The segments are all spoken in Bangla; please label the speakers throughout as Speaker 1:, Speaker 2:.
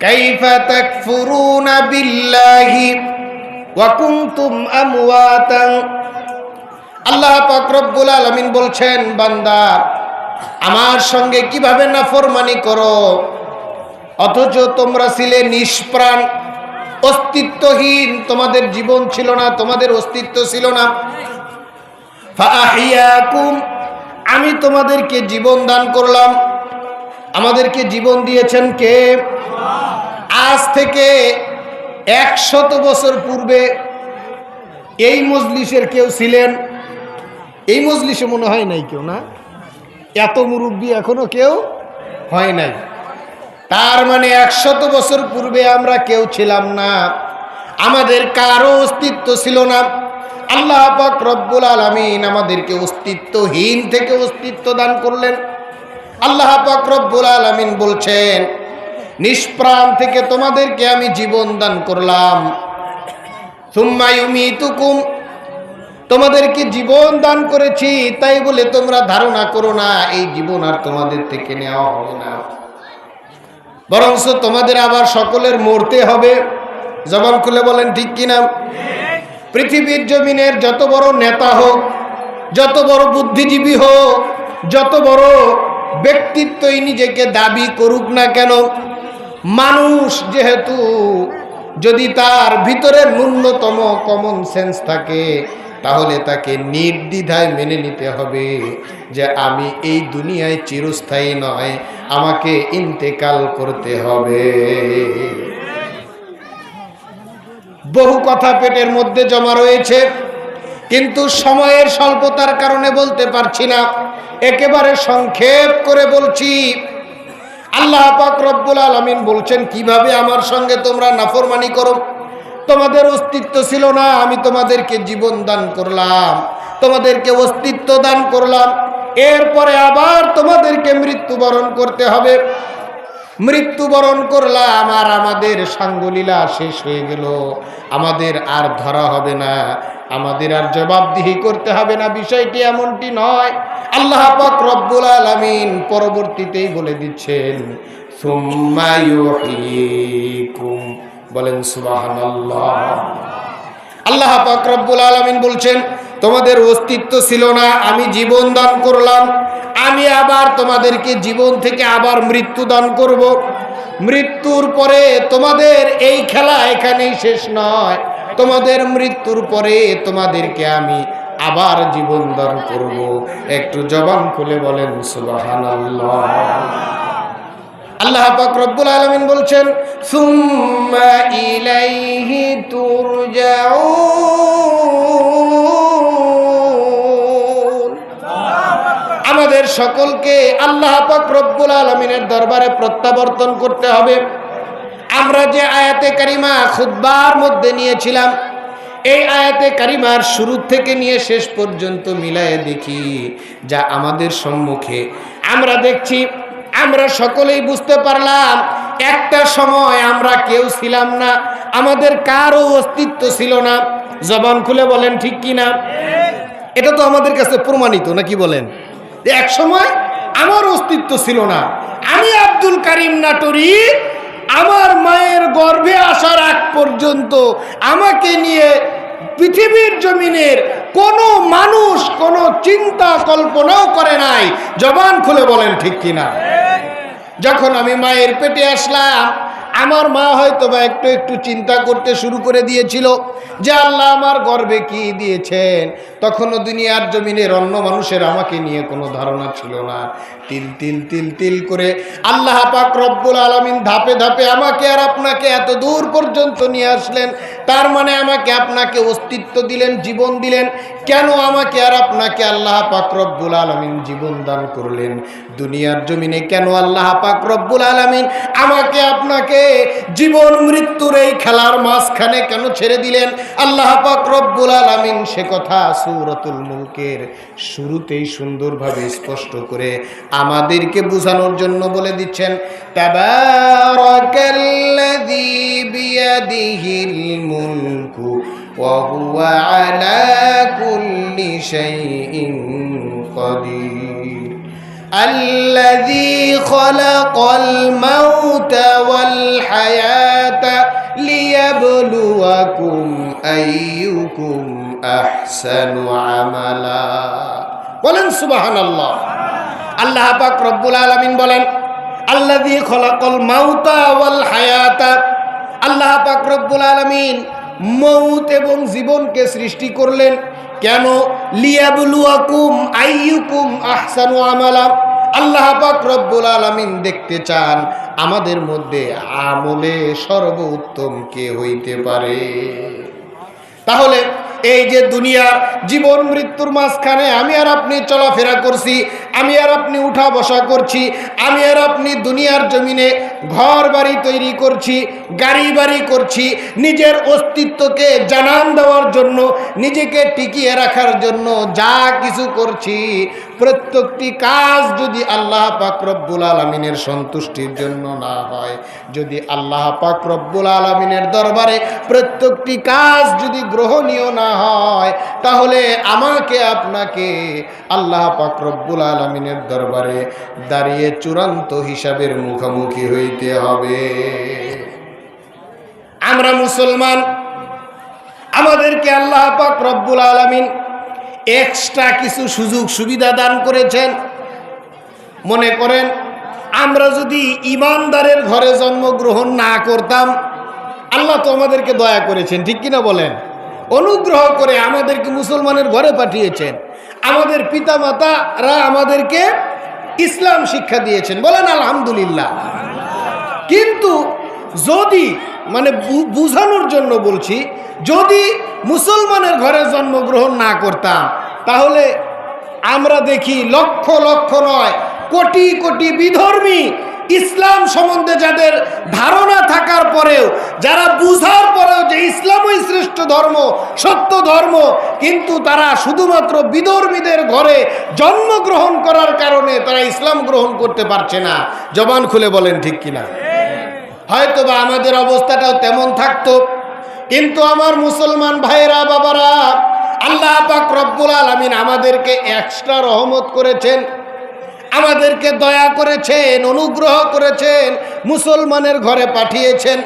Speaker 1: كيف تكفرون بالله وكنتم أمواتا আল্লাহ পাক রব্বুল আলামিন বলছেন বান্দা আমার সঙ্গে কিভাবে নাফরমানি করো অথচ তোমরা ছিলে নিষ্প্রাণ অস্তিত্বহীন তোমাদের জীবন ছিল না তোমাদের অস্তিত্ব ছিল না ফাহিয়াকুম আমি তোমাদেরকে জীবন দান করলাম আমাদেরকে জীবন দিয়েছেন কে আজ থেকে একশত বছর পূর্বে এই মজলিসের কেউ ছিলেন। এই মজলিসে মনে হয় নাই কেউ, না? এত মুরব্বী এখনও কেউ হয় নাই। তার মানে একশত বছর পূর্বে আমরা কেউ ছিলাম না। আমাদের কারও অস্তিত্ব ছিল না। আল্লাহ পাক রব্বুল আলমিন আমাদেরকে অস্তিত্বহীন থেকে অস্তিত্ব দান করলেন। আল্লাহ পাক রব্বুল আলমিন বলছেন নিষ্প্রাণ থেকে তোমাদেরকে আমি জীবন দান করলাম। সুম্মায়ুমিতুকুম তোমাদেরকে জীবন দান করেছি, তাই বলে তোমরা ধারণা করো না, এই জীবন আর তোমাদের থেকে নেওয়া হবে না। বরঞ্চ তোমাদের আবার সকলের মরতে হবে। জবান খুলে বলেন, ঠিক কিনা? পৃথিবীর জমিনের যত বড় নেতা হোক, যত বড় বুদ্ধিজীবী হোক, যত বড় ব্যক্তিত্বই নিজেকে দাবি করুক না কেন মানুষ যেহেতু, যদি তার ভিতরে ন্যূনতম কমন সেন্স থাকে, তাহলে তাকে নির্দ্বিধায় মেনে নিতে হবে যে আমি এই দুনিয়ায় চিরস্থায়ী নয়, আমাকে ইন্তেকাল করতে হবে। বহু কথা পেটের মধ্যে জমা রয়েছে, কিন্তু সময়ের স্বল্পতার কারণে বলতে পারছি না। একেবারে সংক্ষেপ করে বলছি আল্লাহ পাক রব্বুল আলমিন বলছেন, কীভাবে আমার সঙ্গে তোমরা নাফরমানি করো? তোমাদের অস্তিত্ব ছিল না, আমি তোমাদেরকে জীবন দান করলাম, তোমাদেরকে অস্তিত্ব দান করলাম। এরপরে আবার তোমাদেরকে মৃত্যুবরণ করতে হবে। মৃত্যুবরণ করলাম আর আমাদের সাঙ্গলীলা শেষ হয়ে গেল। আমাদের আর ধরা হবে না। আমাদের আর জবাবদিহি করতে হবে না, বিষয়টি এমনটি নয়। আল্লাহ পাক রব্বুল আলামিন পরবর্তীতেই বলে দিচ্ছেন বলেন, সুবহানাল্লাহ। আল্লাহ পাক রব্বুল আলামিন বলছেন, তোমাদের অস্তিত্ব ছিল না, আমি জীবন দান করলাম। আমি আবার তোমাদেরকে জীবন থেকে আবার মৃত্যু দান করব। মৃত্যুর পরে তোমাদের এই খেলা এখানেই শেষ নয়। তোমাদের মৃত্যুর পরে তোমাদেরকে আমি আবার জীবন দান করব। একটু জবান খুলে বলেন, সুবহানাল্লাহ। আল্লাহ পাক রব্বুল আলামিন বলছেন আমাদের সকলকে আল্লাহ পাক রব্বুল আলামিনের দরবারে প্রত্যাবর্তন করতে হবে। আমরা যে আয়াতে কারিমা খুদ্বার মধ্যে নিয়েছিলাম, এই আয়াতে কারিমার শুরু থেকে নিয়ে শেষ পর্যন্ত মিলায়ে দেখি যা আমাদের সম্মুখে। আমরা দেখছি, আমরা সকলেই বুঝতে পারলাম, একটা সময় আমরা কেউ ছিলাম না, আমাদের কারও অস্তিত্ব ছিল না। জবান খুলে বলেন, ঠিক কি না? এটা তো আমাদের কাছে প্রমাণিত, নাকি বলেন? এক সময় আমার অস্তিত্ব ছিল না। আমি আব্দুল কারিম নাটরি আমার মায়ের গর্ভে আসার আগ পর্যন্ত আমাকে নিয়ে পৃথিবীর জমিনের কোনো মানুষ কোনো চিন্তা কল্পনাও করে নাই। জবান খুলে বলেন, ঠিক কিনা? যখন আমি মায়ের পেটে আসলাম, আমার মা হয়তো বা একটু একটু চিন্তা করতে শুরু করে দিয়েছিল যে আল্লাহ আমার গর্বে কি দিয়েছেন। তখনও দুনিয়ার জমিনের অন্য মানুষের আমাকে নিয়ে কোনো ধারণা ছিল না। তিল তিল তিল তিল করে আল্লাহ পাক রব্বুল আলমিন ধাপে ধাপে আমাকে আর আপনাকে এত দূর পর্যন্ত নিয়ে আসলেন। তার মানে আমাকে আপনাকে অস্তিত্ব দিলেন, জীবন দিলেন। কেন আমাকে আর আপনাকে আল্লাহ পাক রব্বুল আলমিন জীবন দান করলেন? দুনিয়ার জমিনে কেন আল্লাহ পাক রব্বুল আলমিন আমাকে আপনাকে জীবন মৃত্যুর এই খেলার মাঝখানে কেন ছেড়ে দিলেন? আল্লাহ পাক রব্বুল আলমিন সে কথা সুরতুল মুলকের শুরুতেই সুন্দরভাবে স্পষ্ট করে আমাদেরকে বোঝানোর জন্য বলে দিচ্ছেন الذي خلق الموت والحياة ليبلوكم أيكم أحسن عملا বলেন সুবাহান আল্লাহ পাক রব্বুল আলামিন বলেন, আল্লাযী খলাকাল মাউতা হায়াতা। আল্লাহ পাক রব্বুল আলামিন মৌত এবং জীবনকে সৃষ্টি করলেন। কেন? লিয়াবলুয়াকুম আইয়ুকুম আহসানু আমালা। আল্লাহ পাক রব্বুল আলামিন দেখতে চান, আমাদের মধ্যে আমলে সর্বোত্তম কে হইতে পারে? তাহলে এই যে দুনিয়ার জীবন মৃত্যুর মাঝখানে আমি আর আপনি চলাফেরা করছি, আমি আর আপনি উঠা বসা করছি, আমি আর আপনি দুনিয়ার জমিনে ঘর বাড়ি তৈরি করছি, গাড়ি বাড়ি করছি, নিজের অস্তিত্বকে জানান দেওয়ার জন্য, নিজেকে টিকিয়ে রাখার জন্য যা কিছু করছি প্রত্যেকটি কাজ যদি আল্লাহ পাক রব্বুল আলমিনের সন্তুষ্টির জন্য না হয়, যদি আল্লাহ পাক রব্বুল আলমিনের দরবারে প্রত্যেকটি কাজ যদি গ্রহণীয় না হয়, তাহলে আমাকে, আপনাকে আল্লাহ পাক রব্বুল আলমিনের দরবারে দাঁড়িয়ে চূড়ান্ত হিসাবের মুখোমুখি হইতে হবে। আমরা মুসলমান, আমাদেরকে আল্লাহ পাক রব্বুল আলমিন এক্সট্রা কিছু সুযোগ সুবিধা দান করেছেন। মনে করেন, আমরা যদি ইমানদারের ঘরে জন্মগ্রহণ না করতাম, আল্লাহ তো আমাদেরকে দয়া করেছেন, ঠিক কিনা বলেন? অনুগ্রহ করে আমাদেরকে মুসলমানের ঘরে পাঠিয়েছেন। আমাদের পিতামাতারা আমাদেরকে ইসলাম শিক্ষা দিয়েছেন। বলেন আলহামদুলিল্লাহ। কিন্তু যদি মানে বুঝানোর জন্য বলছি, যদি মুসলমানের ঘরে জন্মগ্রহণ না করতাম, তাহলে আমরা দেখি লক্ষ লক্ষ নয়, কোটি কোটি বিধর্মী ইসলাম সম্বন্ধে যাদের ধারণা থাকার পরেও, যারা বুঝার পরেও যে ইসলামই শ্রেষ্ঠ ধর্ম, সত্য ধর্ম, কিন্তু তারা শুধুমাত্র বিধর্মীদের ঘরে জন্মগ্রহণ করার কারণে তারা ইসলাম গ্রহণ করতে পারছে না। জবান খুলে বলেন ঠিক কিনা? হয়তো বা আমাদের অবস্থাটাও তেমন থাকতো। কিন্তু আমার মুসলমান ভাইরা বাবারা, আল্লাহ পাক রব্বুল আলমিন আমাদেরকে এক্সট্রা রহমত করেছেন, আমাদেরকে দয়া করেছেন, অনুগ্রহ করেছেন, মুসলমানের ঘরে পাঠিয়েছেন।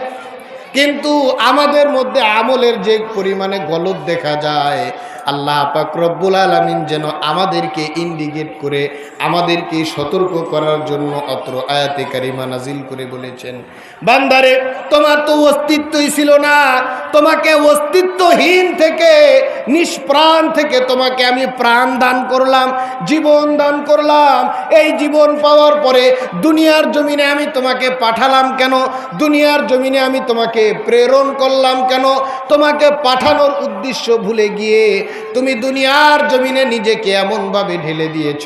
Speaker 1: কিন্তু আমাদের মধ্যে আমলের যে পরিমাণে গলত দেখা যায় আল্লাহ পাক রব্বুল আলমিন যেন আমাদেরকে ইন্ডিকেট করে, আমাদেরকে সতর্ক করার জন্য অত্র আয়াতে কারিমা নাজিল করে বলেছেন। বান্দারে, তোমার তো অস্তিত্বই ছিল না। তোমাকে অস্তিত্বহীন থেকে, নিষ্প্রাণ থেকে তোমাকে আমি প্রাণ দান করলাম, জীবন দান করলাম। এই জীবন পাওয়ার পরে দুনিয়ার জমিনে আমি তোমাকে পাঠালাম কেন? দুনিয়ার জমিনে আমি তোমাকে প্রেরণ করলাম কেন? তোমাকে পাঠানোর উদ্দেশ্য ভুলে গিয়ে তুমি দুনিয়ার জমিনে নিজেকে এমনভাবে ঢেলে দিয়েছ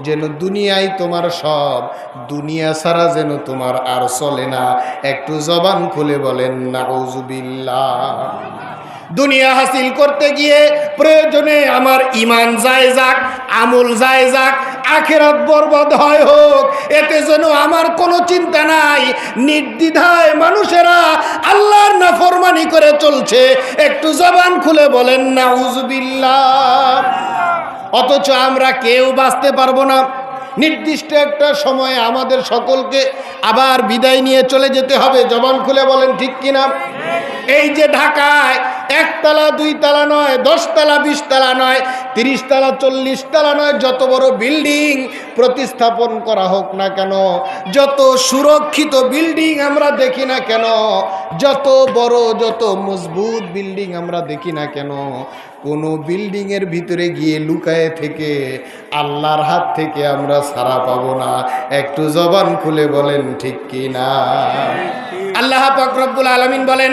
Speaker 1: যেন দুনিয়াই তোমার সব, দুনিয়া ছাড়া যেন তোমার আর চলে না। একটু জবান খুলে বলেন না দুনিয়া হাসিল করতে গিয়ে প্রয়োজনে আমার ইমান যায় যাক, আমল যায় যাক, আখেরাত বরবাদ হয় হোক, এতে যেন আমার কোনো চিন্তা নাই। নির্দ্বিধায় মানুষেরা আল্লাহর নাফরমানি করে চলছে। একটু জবান খুলে বলেন না উজবিল্লাহ অথচ আমরা কেউ বাঁচতে পারব না। নির্দিষ্ট একটা সময়ে আমাদের সকলকে আবার বিদায় নিয়ে চলে যেতে হবে। জবান খুলে বলেন, ঠিক কিনা? এই যে ঢাকায় একতলা দুই তালা নয়, দশতলা বিশ তালা নয় তিরিশ তালা চল্লিশ তালা নয়, যত বড় বিল্ডিং প্রতিস্থাপন করা হোক না কেন, যত সুরক্ষিত বিল্ডিং আমরা দেখি না কেন, যত বড়, যত মজবুত বিল্ডিং আমরা দেখি না কেন, কোনো বিল্ডিংয়ের ভিতরে গিয়ে লুকায়ে থেকে আল্লাহর হাত থেকে আমরা সারা পাবো না। একটু জবান খুলে বলেন, ঠিক কি না? আল্লাহ পাক রব্বুল আলামিন বলেন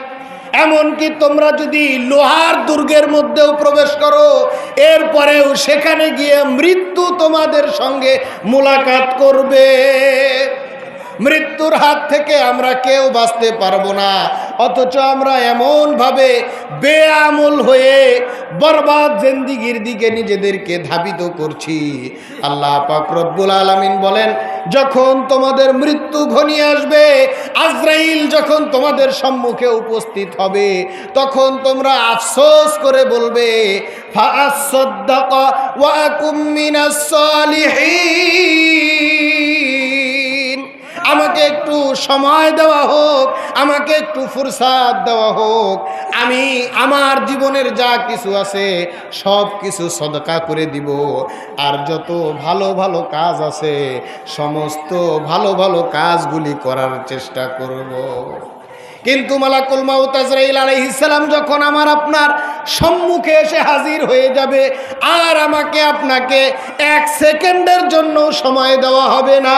Speaker 1: এমনকি তোমরা যদি লোহার দুর্গের মধ্যেও প্রবেশ করো, এরপরেও সেখানে গিয়ে মৃত্যু তোমাদের সঙ্গে মোলাকাত করবে। মৃত্যুর হাত থেকে আমরা কেউ বাঁচতে পারব না। অথচ আমরা এমনভাবে বেআমল হয়ে বরবাদ জেন্দিগির দিকে নিজেদেরকে ধাবিত করছি। আল্লাহ রব্বুল আলমিন বলেন, যখন তোমাদের মৃত্যু ঘনিয়ে আসবে, আজরাইল যখন তোমাদের সম্মুখে উপস্থিত হবে, তখন তোমরা আফসোস করে বলবে ফা ওয়া কুমিনা সালিহীন আমাকে একটু সময় দেওয়া হোক, আমাকে একটু ফুরসাদ দেওয়া হোক, আমি আমার জীবনের যা কিছু আছে সব কিছু সদকা করে দিব আর যত ভালো ভালো কাজ আছে, সমস্ত ভালো ভালো কাজগুলি করার চেষ্টা করব। কিন্তু মালাকুল মাউত আজরাইল আলাইহিস সালাম যখন আমার আপনার সম্মুখে এসে হাজির হয়ে যাবে, আর আমাকে আপনাকে এক সেকেন্ডের জন্য সময় দেওয়া হবে না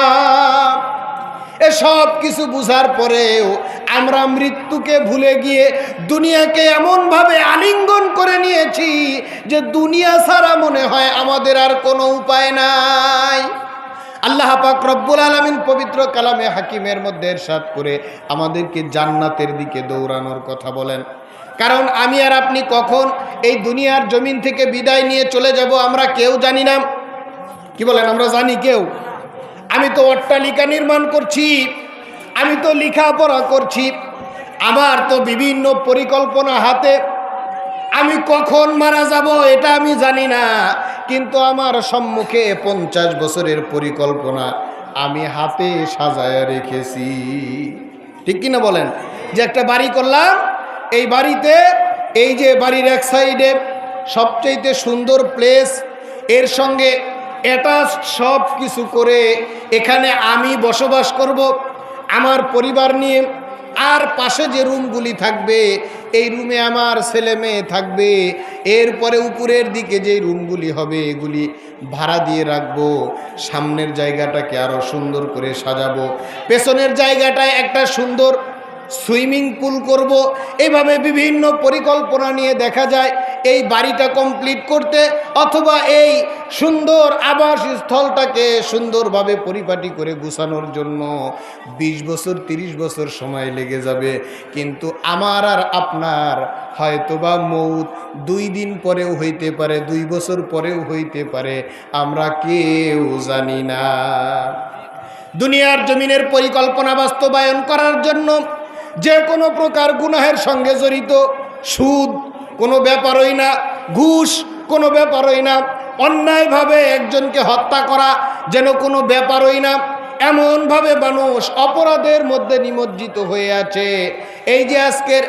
Speaker 1: এসব কিছু বুঝার পরেও আমরা মৃত্যুকে ভুলে গিয়ে দুনিয়াকে এমনভাবে আলিঙ্গন করে নিয়েছি যে দুনিয়া ছাড়া মনে হয় আমাদের আর কোনো উপায় নাই। আল্লাহ পাক রব্বুল আলমিন পবিত্র কালামে হাকিমের মধ্যে এরশাদ করে আমাদেরকে জান্নাতের দিকে দৌড়ানোর কথা বলেন। কারণ আমি আর আপনি কখন এই দুনিয়ার জমিন থেকে বিদায় নিয়ে চলে যাব আমরা কেউ জানি না। কি বলেন, আমরা জানি কেউ? আমি তো অট্টালিকা নির্মাণ করছি, আমি তো লেখাপড়া করছি, আমার তো বিভিন্ন পরিকল্পনা হাতে। আমি কখন মারা যাব এটা আমি জানি না, কিন্তু আমার সম্মুখে পঞ্চাশ বছরের পরিকল্পনা আমি হাতে সাজায় রেখেছি। ঠিক কিনা বলেন? যে একটা বাড়ি করলাম, এই বাড়িতে, এই যে বাড়ির এক সাইডে সবচেয়ে সুন্দর প্লেস এর সঙ্গে এটা সব কিছু করে এখানে আমি বসবাস করব, আমার পরিবার নিয়ে, আর পাশে যে রুমগুলি থাকবে, এই রুমে আমার ছেলে মেয়ে থাকবে, এরপরে উপরের দিকে যে রুমগুলি হবে, এগুলি ভাড়া দিয়ে রাখব, সামনের জায়গাটাকে আরও সুন্দর করে সাজাবো, পেছনের জায়গাটায় একটা সুন্দর সুইমিং পুল করব। এইভাবে বিভিন্ন পরিকল্পনা নিয়ে দেখা যায়, এই বাড়িটা কমপ্লিট করতে অথবা এই সুন্দর আবাস স্থলটাকে সুন্দরভাবে পরিপাটি করে গুছানোর জন্য ২০ বছর ৩০ বছর সময় লেগে যাবে। কিন্তু আমার আর আপনার হয়তোবা মৌত দুই দিন পরেও হইতে পারে, দুই বছর পরেও হইতে পারে, আমরা কেউ জানি না। দুনিয়ার জমিনের পরিকল্পনা বাস্তবায়ন করার জন্য যে কোনো প্রকার গুনাহের সঙ্গে জড়িত, সুদ কোনো ব্যাপারই না, ঘুষ কোনো ব্যাপারই না, অন্যায়ভাবে একজনকে হত্যা করা যেন কোনো ব্যাপারই না, এমনভাবে মানুষ অপরাধের মধ্যে নিমজ্জিত হয়ে আছে। এই যে আজকের